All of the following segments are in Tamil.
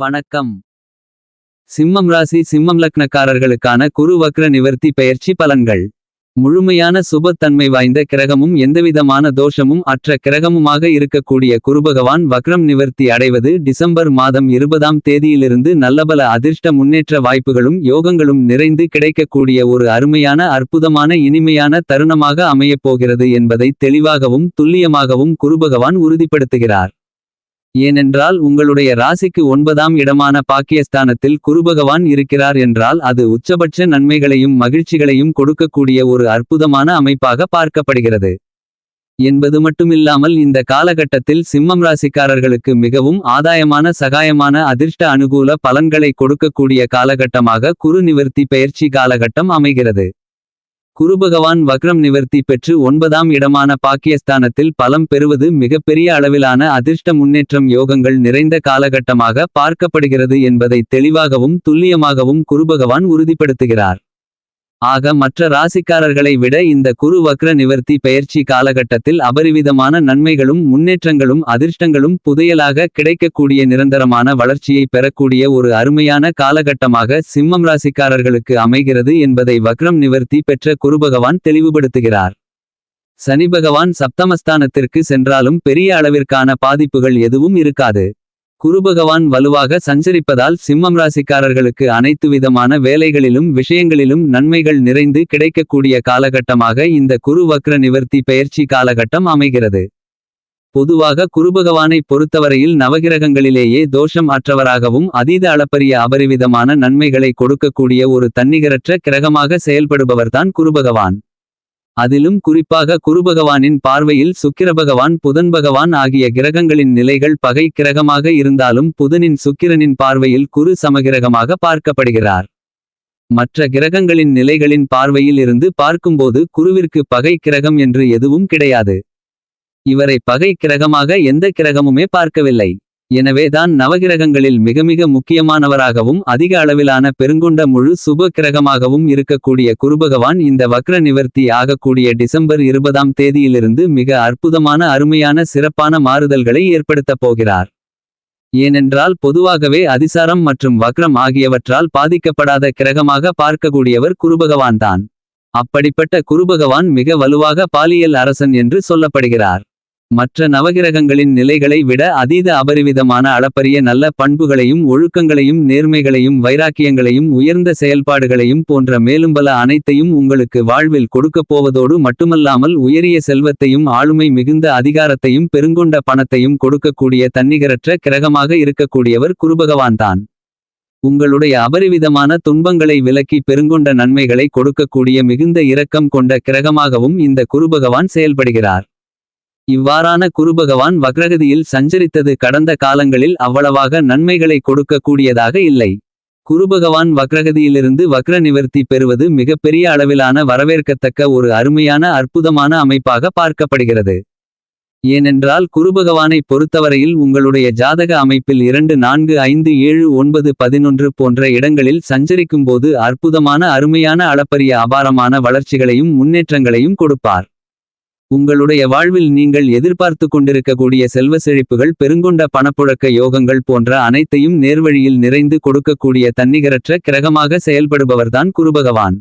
வணக்கம். சிம்மம் ராசி சிம்மம் லக்னக்காரர்களுக்கான குரு வக்ர நிவர்த்தி பயிற்சி பலன்கள். முழுமையான சுபத்தன்மை வாய்ந்த கிரகமும் எந்தவிதமான தோஷமும் அற்ற கிரகமுமாக இருக்கக்கூடிய குருபகவான் வக்ரம் நிவர்த்தி அடைவது டிசம்பர் மாதம் இருபதாம் தேதியிலிருந்து நல்லபல அதிர்ஷ்ட முன்னேற்ற வாய்ப்புகளும் யோகங்களும் நிறைந்து கிடைக்கக்கூடிய ஒரு அருமையான அற்புதமான இனிமையான தருணமாக அமையப் போகிறது என்பதை தெளிவாகவும் துல்லியமாகவும் குருபகவான் உறுதிப்படுத்துகிறார். ஏனென்றால் உங்களுடைய ராசிக்கு ஒன்பதாம் இடமான பாக்கியஸ்தானத்தில் குருபகவான் இருக்கிறார் என்றால் அது உச்சபட்ச நன்மைகளையும் மகிழ்ச்சிகளையும் கொடுக்கக்கூடிய ஒரு அற்புதமான அமைப்பாக பார்க்கப்படுகிறது. என்பது மட்டுமில்லாமல் இந்த காலகட்டத்தில் சிம்மம் ராசிக்காரர்களுக்கு மிகவும் ஆதாயமான சகாயமான அதிர்ஷ்ட அனுகூல பலன்களை கொடுக்கக்கூடிய காலகட்டமாக குரு நிவர்த்தி பெயர்ச்சி காலகட்டம் அமைகிறது. குருபகவான் வக்ரம் நிவர்த்தி பெற்று ஒன்பதாம் இடமான பாக்கியஸ்தானத்தில் பலம் பெறுவது மிகப்பெரிய அளவிலான அதிர்ஷ்ட முன்னேற்றம் யோகங்கள் நிறைந்த காலகட்டமாக பார்க்கப்படுகிறது என்பதை தெளிவாகவும் துல்லியமாகவும் குருபகவான் உறுதிப்படுத்துகிறார். ஆக மற்ற ராசிக்காரர்களை விட இந்த குரு வக்ர நிவர்த்தி பெயர்ச்சி காலகட்டத்தில் அபரிவிதமான நன்மைகளும் முன்னேற்றங்களும் அதிர்ஷ்டங்களும் புதையலாக கிடைக்கக்கூடிய நிரந்தரமான வளர்ச்சியை பெறக்கூடிய ஒரு அருமையான காலகட்டமாக சிம்மம் ராசிக்காரர்களுக்கு அமைகிறது என்பதை வக்ரம் நிவர்த்தி பெற்ற குருபகவான் தெளிவுபடுத்துகிறார். சனி பகவான் சப்தமஸ்தானத்திற்கு சென்றாலும் பெரிய அளவிற்கான பாதிப்புகள் எதுவும் இருக்காது. குருபகவான் வலுவாக சஞ்சரிப்பதால் சிம்மம் ராசிக்காரர்களுக்கு அனைத்து விதமான வேலைகளிலும் விஷயங்களிலும் நன்மைகள் நிறைந்து கிடைக்கக்கூடிய காலகட்டமாக இந்த குரு வக்ர நிவர்த்தி பெயர்ச்சி காலகட்டம் அமைகிறது. பொதுவாக குருபகவானை பொறுத்தவரையில் நவகிரகங்களிலேயே தோஷம் அற்றவராகவும் அதீத அளப்பரிய அபரிவிதமான நன்மைகளை கொடுக்கக்கூடிய ஒரு தன்னிகரற்ற கிரகமாக செயல்படுபவர்தான் குருபகவான். அதிலும் குறிப்பாக குருபகவானின் பார்வையில் சுக்கிரபகவான் புதன் பகவான் ஆகிய கிரகங்களின் நிலைகள் பகை கிரகமாக இருந்தாலும் புதனின் சுக்கிரனின் பார்வையில் குரு சமகிரகமாக பார்க்கப்படுகிறார். மற்ற கிரகங்களின் நிலைகளின் பார்வையில் இருந்து பார்க்கும்போது குருவிற்கு பகை கிரகம் என்று எதுவும் கிடையாது. இவரை பகை கிரகமாக எந்த கிரகமுமே பார்க்கவில்லை. எனவேதான் நவகிரகங்களில் மிக மிக முக்கியமானவராகவும் அதிக அளவிலான பெருங்குண்ட முழு சுப கிரகமாகவும் இருக்கக்கூடிய குருபகவான் இந்த வக்ர நிவர்த்தி ஆகக்கூடிய டிசம்பர் இருபதாம் தேதியிலிருந்து மிக அற்புதமான அருமையான சிறப்பான மாறுதல்களை ஏற்படுத்தப் போகிறார். ஏனென்றால் பொதுவாகவே அதிசாரம் மற்றும் வக்ரம் ஆகியவற்றால் பாதிக்கப்படாத கிரகமாக பார்க்கக்கூடியவர் குருபகவான்தான். அப்படிப்பட்ட குருபகவான் மிக வலுவாக பாலியல் அரசன் என்று சொல்லப்படுகிறார். மற்ற நவகிரகங்களின் நிலைகளை விட அதீத அபரிவிதமான அளப்பரிய நல்ல பண்புகளையும் ஒழுக்கங்களையும் நேர்மைகளையும் வைராக்கியங்களையும் உயர்ந்த செயல்பாடுகளையும் போன்ற மேலும் பல அனைத்தையும் உங்களுக்கு வாழ்வில் கொடுக்கப் போவதோடு மட்டுமல்லாமல் உயரிய செல்வத்தையும் ஆளுமை மிகுந்த அதிகாரத்தையும் பெருங்கொண்ட பணத்தையும் கொடுக்கக்கூடிய தன்னிகரற்ற கிரகமாக இருக்கக்கூடியவர் குருபகவான்தான். உங்களுடைய அபரிவிதமான துன்பங்களை விலக்கி பெருங்கொண்ட நன்மைகளை கொடுக்கக்கூடிய மிகுந்த இரக்கம் கொண்ட கிரகமாகவும் இந்த குருபகவான் செயல்படுகிறார். இவ்வாறான குருபகவான் வக்ரகதியில் சஞ்சரித்தது கடந்த காலங்களில் அவ்வளவாக நன்மைகளை கொடுக்க கூடியதாக இல்லை. குருபகவான் வக்ரகதியிலிருந்து வக்ர நிவர்த்தி பெறுவது மிகப்பெரிய அளவிலான வரவேற்கத்தக்க ஒரு அருமையான அற்புதமான அமைப்பாக பார்க்கப்படுகிறது. ஏனென்றால் குருபகவானை பொறுத்தவரையில் உங்களுடைய ஜாதக அமைப்பில் இரண்டு நான்கு ஐந்து ஏழு ஒன்பது பதினொன்று போன்ற இடங்களில் சஞ்சரிக்கும்போது அற்புதமான அருமையான அளப்பரிய அபாரமான வளர்ச்சிகளையும் முன்னேற்றங்களையும் கொடுப்பார். உங்களுடைய வாழ்வில் நீங்கள் எதிர்பார்த்து கொண்டிருக்கக்கூடிய செல்வ செழிப்புகள் பெருங்கொண்ட பணப்புழக்க யோகங்கள் போன்ற அனைத்தையும் நேர்வழியில் நிறைந்து கொடுக்கக்கூடிய தன்னிகரற்ற கிரகமாக செயல்படுபவர்தான் குருபகவான்.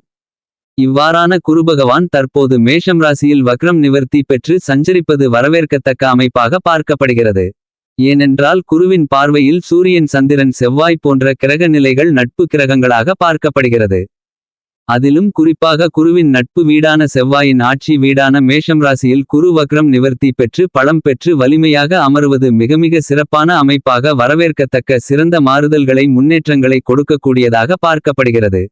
இவ்வாறான குருபகவான் தற்போது மேஷம் ராசியில் வக்ரம் நிவர்த்தி பெற்று சஞ்சரிப்பது வரவேற்கத்தக்க அமைப்பாக பார்க்கப்படுகிறது. ஏனென்றால் குருவின் பார்வையில் சூரியன் சந்திரன் செவ்வாய் போன்ற கிரக நிலைகள் நட்பு கிரகங்களாக பார்க்கப்படுகிறது. அதிலும் குறிப்பாக குருவின் நட்பு வீடான செவ்வாயின் ஆட்சி வீடான மேஷம் ராசியில் குரு வக்ரம் நிவர்த்தி பெற்று பலம் பெற்று வலிமையாக அமருவது மிக மிக சிறப்பான அமைப்பாக வரவேற்கத்தக்க சிறந்த மாறுதல்களை முன்னேற்றங்களை கொடுக்கக்கூடியதாக பார்க்கப்படுகிறது.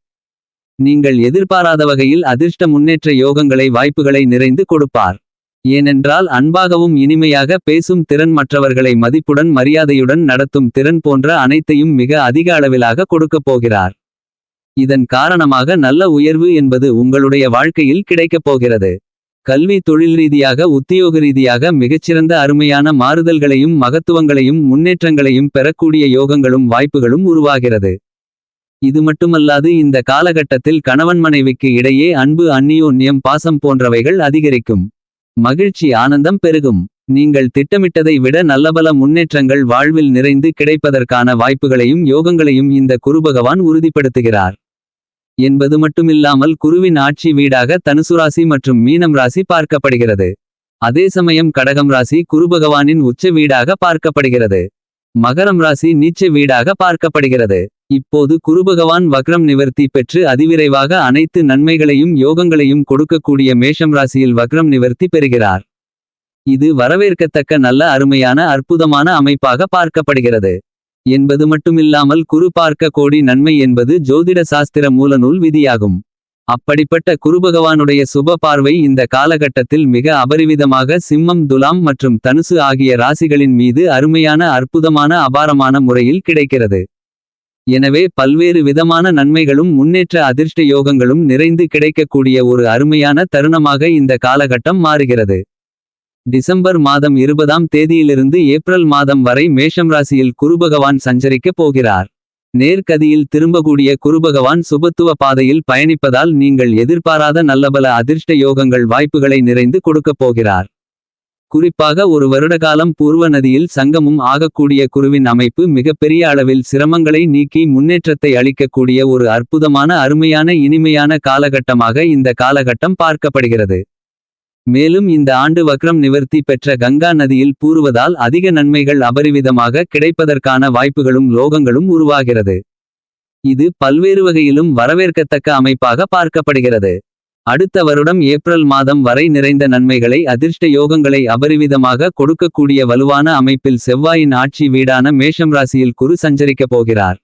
நீங்கள் எதிர்பாராத வகையில் அதிர்ஷ்ட முன்னேற்ற யோகங்களை வாய்ப்புகளை நிறைந்து கொடுப்பார். ஏனென்றால் அன்பாகவும் இனிமையாக பேசும் திறன் மற்றவர்களை மதிப்புடன் மரியாதையுடன் நடத்தும் திறன் போன்ற அனைத்தையும் மிக அதிக அளவிலாக கொடுக்கப் போகிறார். இதன் காரணமாக நல்ல உயர்வு என்பது உங்களுடைய வாழ்க்கையில் கிடைக்கப் போகிறது. கல்வி தொழில் ரீதியாக உத்தியோக ரீதியாக மிகச்சிறந்த அருமையான மாறுதல்களையும் மகத்துவங்களையும் முன்னேற்றங்களையும் பெறக்கூடிய யோகங்களும் வாய்ப்புகளும் உருவாகிறது. இது மட்டுமல்லாது இந்த காலகட்டத்தில் கணவன் மனைவிக்கு இடையே அன்பு அந்நியோன்யம் பாசம் போன்றவைகள் அதிகரிக்கும். மகிழ்ச்சி ஆனந்தம் பெருகும். நீங்கள் திட்டமிட்டதை விட நல்லபல முன்னேற்றங்கள் வாழ்வில் நிறைந்து கிடைப்பதற்கான வாய்ப்புகளையும் யோகங்களையும் இந்த குருபகவான் உறுதிப்படுத்துகிறார். என்பது மட்டுமில்லாமல் குருவின் ஆட்சி வீடாக தனுசு ராசி மற்றும் மீனம் ராசி பார்க்கப்படுகிறது. அதே சமயம் கடகம் ராசி குருபகவானின் உச்ச வீடாக பார்க்கப்படுகிறது. மகரம் ராசி நீச்ச வீடாக பார்க்கப்படுகிறது. இப்போது குருபகவான் வக்ரம் நிவர்த்தி பெற்று அதிவிரைவாக அனைத்து நன்மைகளையும் யோகங்களையும் கொடுக்கக்கூடிய மேஷம் ராசியில் வக்ரம் நிவர்த்தி பெறுகிறார். இது வரவேற்கத்தக்க நல்ல அருமையான அற்புதமான அமைப்பாக பார்க்கப்படுகிறது. என்பது மட்டுமில்லாமல் குரு பார்க்க கோடி நன்மை என்பது ஜோதிட சாஸ்திர மூலநூல் விதியாகும். அப்படிப்பட்ட குருபகவானுடைய சுப பார்வை இந்த காலகட்டத்தில் மிக அபரிவிதமாக சிம்மம் துலாம் மற்றும் தனுசு ஆகிய ராசிகளின் மீது அருமையான அற்புதமான அபாரமான முறையில் கிடைக்கிறது. எனவே பல்வேறு விதமான நன்மைகளும் முன்னேற்ற அதிர்ஷ்ட யோகங்களும் நிறைந்து கிடைக்கக்கூடிய ஒரு அருமையான தருணமாக இந்த காலகட்டம் மாறுகிறது. டிசம்பர் மாதம் இருபதாம் தேதியிலிருந்து ஏப்ரல் மாதம் வரை மேஷம் ராசியில் குருபகவான் சஞ்சரிக்கப் போகிறார். நேர்கதியில் திரும்பக்கூடிய குருபகவான் சுபத்துவ பாதையில் பயணிப்பதால் நீங்கள் எதிர்பாராத நல்லபல அதிர்ஷ்ட யோகங்கள் வாய்ப்புகளை நிறைந்து கொடுக்கப் போகிறார். குறிப்பாக ஒரு வருடகாலம் பூர்வ நதியில் சங்கமும் ஆகக்கூடிய குருவின் அமைப்பு மிகப்பெரிய அளவில் சிரமங்களை நீக்கி முன்னேற்றத்தை அளிக்கக்கூடிய ஒரு அற்புதமான அருமையான இனிமையான காலகட்டமாக இந்த காலகட்டம் பார்க்கப்படுகிறது. மேலும் இந்த ஆண்டு வக்ரம் நிவர்த்தி பெற்ற கங்கா நதியில் பூருவதால் அதிக நன்மைகள் அபரிவிதமாக கிடைப்பதற்கான வாய்ப்புகளும் லோகங்களும் உருவாகிறது. இது பல்வேறு வகையிலும் வரவேற்கத்தக்க அமைப்பாக பார்க்கப்படுகிறது. அடுத்த வருடம் ஏப்ரல் மாதம் வரை நிறைந்த நன்மைகளை அதிர்ஷ்ட யோகங்களை அபரிவிதமாக கொடுக்கக்கூடிய வலுவான அமைப்பில் செவ்வாயின் ஆட்சி வீடான மேஷம் ராசியில் குரு சஞ்சரிக்கப் போகிறார்.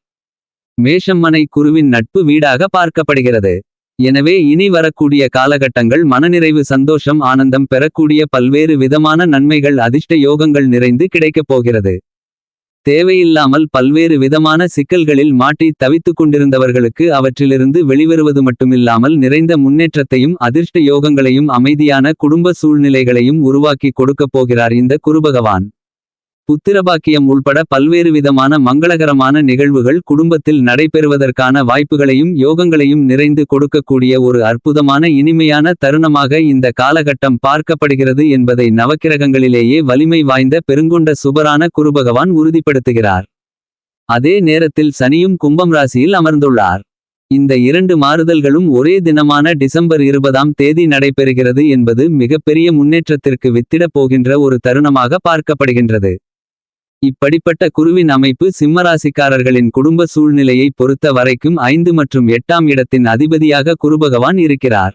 மேஷம்மனை குருவின் நட்பு வீடாக பார்க்கப்படுகிறது. எனவே இனி வரக்கூடிய காலகட்டங்கள் மனநிறைவு சந்தோஷம் ஆனந்தம் பெறக்கூடிய பல்வேறு விதமான நன்மைகள் அதிர்ஷ்ட யோகங்கள் நிறைந்து கிடைக்கப் போகிறது. தேவையில்லாமல் பல்வேறு விதமான சிக்கல்களில் மாட்டி தவித்துக் கொண்டிருந்தவர்களுக்கு அவற்றிலிருந்து வெளிவருவது மட்டுமில்லாமல் நிறைந்த முன்னேற்றத்தையும் அதிர்ஷ்ட யோகங்களையும் அமைதியான குடும்ப சூழ்நிலைகளையும் உருவாக்கி கொடுக்கப் போகிறார் இந்த குருபகவான். புத்திரபாக்கியம் உள்பட பல்வேறு விதமான மங்களகரமான நிகழ்வுகள் குடும்பத்தில் நடைபெறுவதற்கான வாய்ப்புகளையும் யோகங்களையும் நிறைந்து கொடுக்கக்கூடிய ஒரு அற்புதமான இனிமையான தருணமாக இந்த காலகட்டம் பார்க்கப்படுகிறது என்பதை நவக்கிரகங்களிலேயே வலிமை வாய்ந்த பெருங்கொண்ட சுபரான குருபகவான் உறுதிப்படுத்துகிறார். அதே நேரத்தில் சனியும் கும்பம் ராசியில் அமர்ந்துள்ளார். இந்த இரண்டு மாறுதல்களும் ஒரே தினமான டிசம்பர் இருபதாம் தேதி நடைபெறுகிறது என்பது மிகப்பெரிய முன்னேற்றத்திற்கு வித்திடப் போகின்ற ஒரு தருணமாக பார்க்கப்படுகின்றது. இப்படிப்பட்ட குருவின் அமைப்பு சிம்மராசிக்காரர்களின் குடும்ப சூழ்நிலையை பொறுத்த வரைக்கும் ஐந்து மற்றும் எட்டாம் இடத்தின் அதிபதியாக குருபகவான் இருக்கிறார்.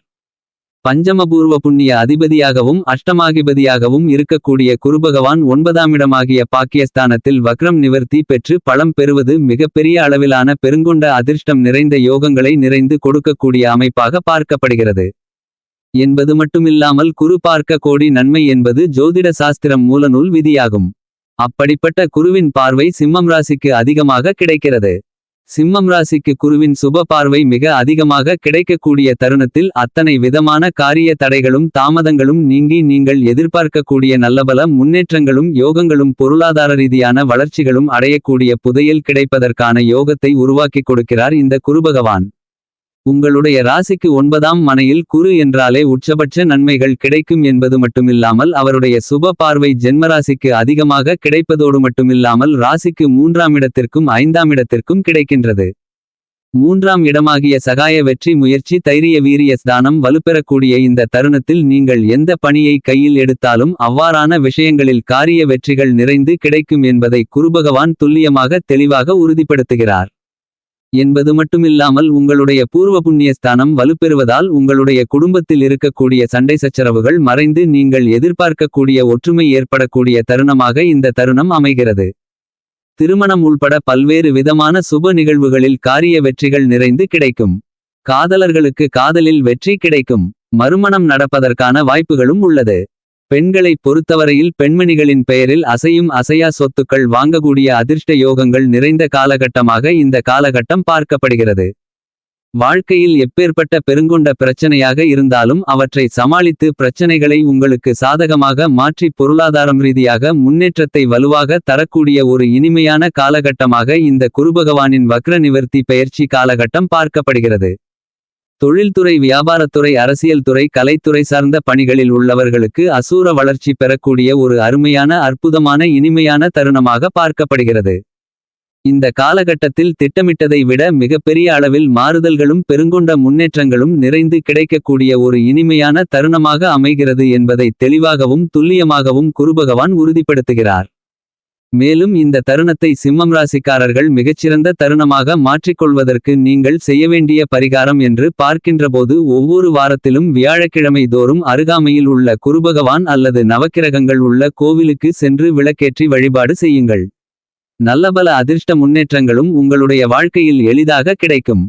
பஞ்சமபூர்வ புண்ணிய அதிபதியாகவும் அஷ்டமாகிபதியாகவும் இருக்கக்கூடிய குருபகவான் ஒன்பதாம் இடமாகிய பாக்கியஸ்தானத்தில் வக்ரம் நிவர்த்தி பெற்று பலம் பெறுவது மிகப்பெரிய அளவிலான பெருங்கொண்ட அதிர்ஷ்டம் நிறைந்த யோகங்களை நிறைந்து கொடுக்கக்கூடிய அமைப்பாக பார்க்கப்படுகிறது. என்பது மட்டுமில்லாமல் குரு பார்க்க கோடி நன்மை என்பது ஜோதிட சாஸ்திரம் மூலநூல் விதியாகும். அப்படிப்பட்ட குருவின் பார்வை சிம்மம் ராசிக்கு அதிகமாக கிடைக்கிறது. சிம்மம் ராசிக்கு குருவின் சுப பார்வை மிக அதிகமாக கிடைக்கக்கூடிய தருணத்தில் அத்தனை விதமான காரிய தடைகளும் தாமதங்களும் நீங்கி நீங்கள் எதிர்பார்க்கக்கூடிய நல்லபல முன்னேற்றங்களும் யோகங்களும் பொருளாதார ரீதியான வளர்ச்சிகளும் அடையக்கூடிய புதையல் கிடைப்பதற்கான யோகத்தை உருவாக்கிக் கொடுக்கிறார் இந்த குருபகவான். உங்களுடைய ராசிக்கு ஒன்பதாம் மனையில் குரு என்றாலே உச்சபட்ச நன்மைகள் கிடைக்கும் என்பது மட்டுமில்லாமல் அவருடைய சுப பார்வை ஜென்மராசிக்கு அதிகமாக கிடைப்பதோடு மட்டுமில்லாமல் ராசிக்கு மூன்றாம் இடத்திற்கும் ஐந்தாம் இடத்திற்கும் கிடைக்கின்றது. மூன்றாம் இடமாகிய சகாய வெற்றி முயற்சி தைரிய வீரிய ஸ்தானம் வலுப்பெறக்கூடிய இந்த தருணத்தில் நீங்கள் எந்த பணியை கையில் எடுத்தாலும் அவ்வாறான விஷயங்களில் காரிய வெற்றிகள் நிறைந்து கிடைக்கும் என்பதை குருபகவான் துல்லியமாக தெளிவாக உறுதிப்படுத்துகிறார். என்பது மட்டுமில்லாமல் உங்களுடைய பூர்வ புண்ணியஸ்தானம் வலுப்பெறுவதால் உங்களுடைய குடும்பத்தில் இருக்கக்கூடிய சண்டை சச்சரவுகள் மறைந்து நீங்கள் எதிர்பார்க்கக்கூடிய ஒற்றுமை ஏற்படக்கூடிய தருணமாக இந்த தருணம் அமைகிறது. திருமணம் உள்பட பல்வேறு விதமான சுப நிகழ்வுகளில் காரிய வெற்றிகள் நிறைந்து கிடைக்கும். காதலர்களுக்கு காதலில் வெற்றி கிடைக்கும். மறுமணம் நடப்பதற்கான வாய்ப்புகளும் உள்ளது. பெண்களை பொறுத்தவரையில் பெண்மணிகளின் பெயரில் அசையும் அசையா சொத்துக்கள் வாங்கக்கூடிய அதிர்ஷ்ட யோகங்கள் நிறைந்த காலகட்டமாக இந்த காலகட்டம் பார்க்கப்படுகிறது. வாழ்க்கையில் எப்பேற்பட்ட பெருங்கொண்ட பிரச்சனையாக இருந்தாலும் அவற்றை சமாளித்து பிரச்சனைகளை உங்களுக்கு சாதகமாக மாற்றி பொருளாதாரம் ரீதியாக முன்னேற்றத்தை வலுவாக தரக்கூடிய ஒரு இனிமையான காலகட்டமாக இந்த குருபகவானின் வக்ர நிவர்த்தி பயிற்சி காலகட்டம் பார்க்கப்படுகிறது. தொழில்துறை வியாபாரத்துறை அரசியல் துறை கலைத்துறை சார்ந்த பணிகளில் உள்ளவர்களுக்கு அசூர வளர்ச்சி பெறக்கூடிய ஒரு அருமையான அற்புதமான இனிமையான தருணமாக பார்க்கப்படுகிறது. இந்த காலகட்டத்தில் திட்டமிட்டதை விட மிகப்பெரிய அளவில் மாறுதல்களும் பெருங்கொண்ட முன்னேற்றங்களும் நிறைந்து கிடைக்கக்கூடிய ஒரு இனிமையான தருணமாக அமைகிறது என்பதை தெளிவாகவும் துல்லியமாகவும் குருபகவான் உறுதிப்படுத்துகிறார். மேலும் இந்த தருணத்தை சிம்மம் ராசிக்காரர்கள் மிகச்சிறந்த தருணமாக மாற்றிக்கொள்வதற்கு நீங்கள் செய்ய வேண்டிய பரிகாரம் என்று பார்க்கின்றபோது ஒவ்வொரு வாரத்திலும் வியாழக்கிழமை தோறும் அருகாமையில் உள்ள குருபகவான் அல்லது நவக்கிரகங்கள் உள்ள கோவிலுக்கு சென்று விளக்கேற்றி வழிபாடு செய்யுங்கள். நல்லபல அதிர்ஷ்ட முன்னேற்றங்களும் உங்களுடைய வாழ்க்கையில் எளிதாக கிடைக்கும்.